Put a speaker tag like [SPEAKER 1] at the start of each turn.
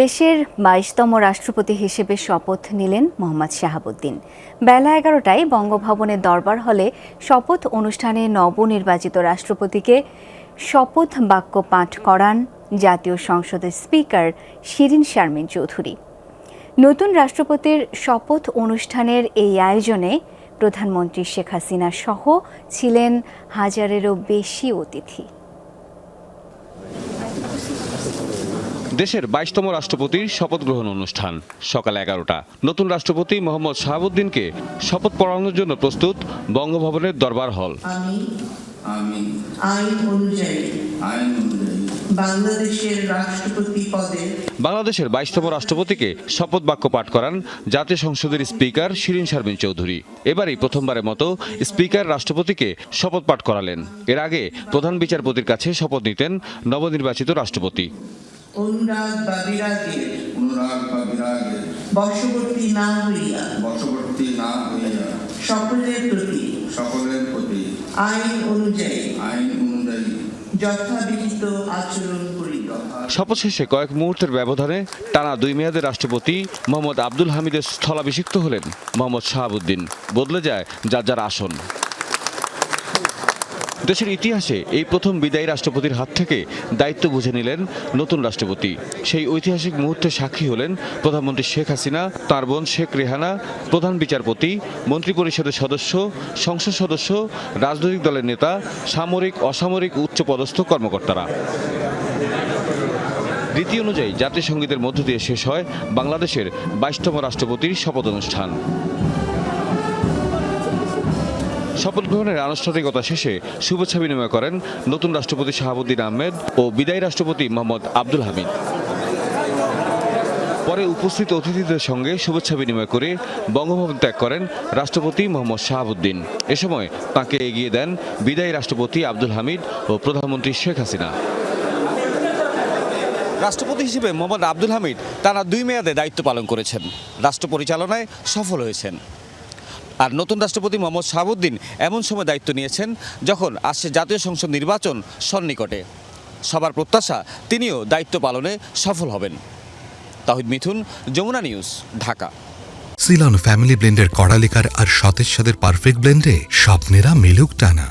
[SPEAKER 1] দেশের বাইশতম রাষ্ট্রপতি হিসেবে শপথ নিলেন মোহাম্মদ শাহাবুদ্দিন। বেলা এগারোটায় বঙ্গভবনের দরবার হলে শপথ অনুষ্ঠানে নবনির্বাচিত রাষ্ট্রপতিকে শপথ বাক্য পাঠ করান জাতীয় সংসদের স্পিকার শিরিন শারমিন চৌধুরী। নতুন রাষ্ট্রপতির শপথ অনুষ্ঠানের এই আয়োজনে প্রধানমন্ত্রী শেখ হাসিনা সহ ছিলেন হাজারেরও বেশি অতিথি।
[SPEAKER 2] দেশের বাইশতম রাষ্ট্রপতির শপথ গ্রহণ অনুষ্ঠান সকাল এগারোটা। নতুন রাষ্ট্রপতি মোহাম্মদ শাহাবুদ্দিনকে শপথ পড়ানোর জন্য প্রস্তুত বঙ্গভবনের দরবার হল।
[SPEAKER 3] রাষ্ট্রপতি পদে
[SPEAKER 2] বাংলাদেশের বাইশতম রাষ্ট্রপতিকে শপথ বাক্য পাঠ করান জাতীয় সংসদের স্পিকার শিরিন শারমিন চৌধুরী। এবারই প্রথমবারের মতো স্পিকার রাষ্ট্রপতিকে শপথ পাঠ করালেন। এর আগে প্রধান বিচারপতির কাছে শপথ নিতেন নবনির্বাচিত রাষ্ট্রপতি।
[SPEAKER 3] অনুরাগ বা বিরাগের
[SPEAKER 4] অনুরাগ বা বিরাগের
[SPEAKER 3] বশবর্তী না হইয়া?
[SPEAKER 4] বশবর্তী না হইয়া।
[SPEAKER 3] সকলের প্রতি?
[SPEAKER 4] সকলের প্রতি।
[SPEAKER 3] আইন অনুযায়ী?
[SPEAKER 4] আইন অনুযায়ী।
[SPEAKER 3] যথাবিহিত আচরণ করিব
[SPEAKER 2] শপথ শেষে কয়েক মুহূর্তের ব্যবধানে টানা দুই মেয়াদের রাষ্ট্রপতি মোহাম্মদ আব্দুল হামিদের স্থলাভিষিক্ত হলেন মোহাম্মদ শাহাবুদ্দিন। বদলে যায় যার যার আসন। দেশের ইতিহাসে এই প্রথম বিদায়ী রাষ্ট্রপতির হাত থেকে দায়িত্ব বুঝে নিলেন নতুন রাষ্ট্রপতি। সেই ঐতিহাসিক মুহূর্তে সাক্ষী হলেন প্রধানমন্ত্রী শেখ হাসিনা, তাঁর বোন শেখ রেহানা, প্রধান বিচারপতি, মন্ত্রিপরিষদের সদস্য, সংসদ সদস্য, রাজনৈতিক দলের নেতা, সামরিক, অসামরিক উচ্চপদস্থ কর্মকর্তারা। রীতি অনুযায়ী জাতীয় সঙ্গীতের মধ্য দিয়ে শেষ হয় বাংলাদেশের বাইশতম রাষ্ট্রপতির শপথ অনুষ্ঠান। শপথ গ্রহণের আনুষ্ঠানিকতা শেষে শুভেচ্ছা বিনিময় করেন নতুন রাষ্ট্রপতি শাহাবুদ্দিন আহমেদ ও বিদায়ী রাষ্ট্রপতি মোহাম্মদ আব্দুল হামিদ। পরে উপস্থিত অতিথিদের সঙ্গে শুভেচ্ছা বিনিময় করে বঙ্গভবন ত্যাগ করেন রাষ্ট্রপতি মোহাম্মদ শাহাবুদ্দিন। এ সময় তাকে এগিয়ে দেন বিদায়ী রাষ্ট্রপতি আব্দুল হামিদ ও প্রধানমন্ত্রী শেখ হাসিনা। রাষ্ট্রপতি হিসেবে মোহাম্মদ আব্দুল হামিদ টানা দুই মেয়াদে দায়িত্ব পালন করেছেন। রাষ্ট্র পরিচালনায় সফল হয়েছেন। আর নতুন রাষ্ট্রপতি মোহাম্মদ শাহাবুদ্দিন এমন সময় দায়িত্ব নিয়েছেন যখন আসছে জাতীয় সংসদ নির্বাচন সন্নিকটে। সবার প্রত্যাশা, তিনিও দায়িত্ব পালনে সফল হবেন। Tahid Mithun, Jamuna news, Dhaka.
[SPEAKER 5] Ceylon family ব্লেন্ডের কড়ালিকার আর সতেজ সাদের পারফেক্ট ব্লেন্ডে স্বপ্নেরা মেলুক টানা।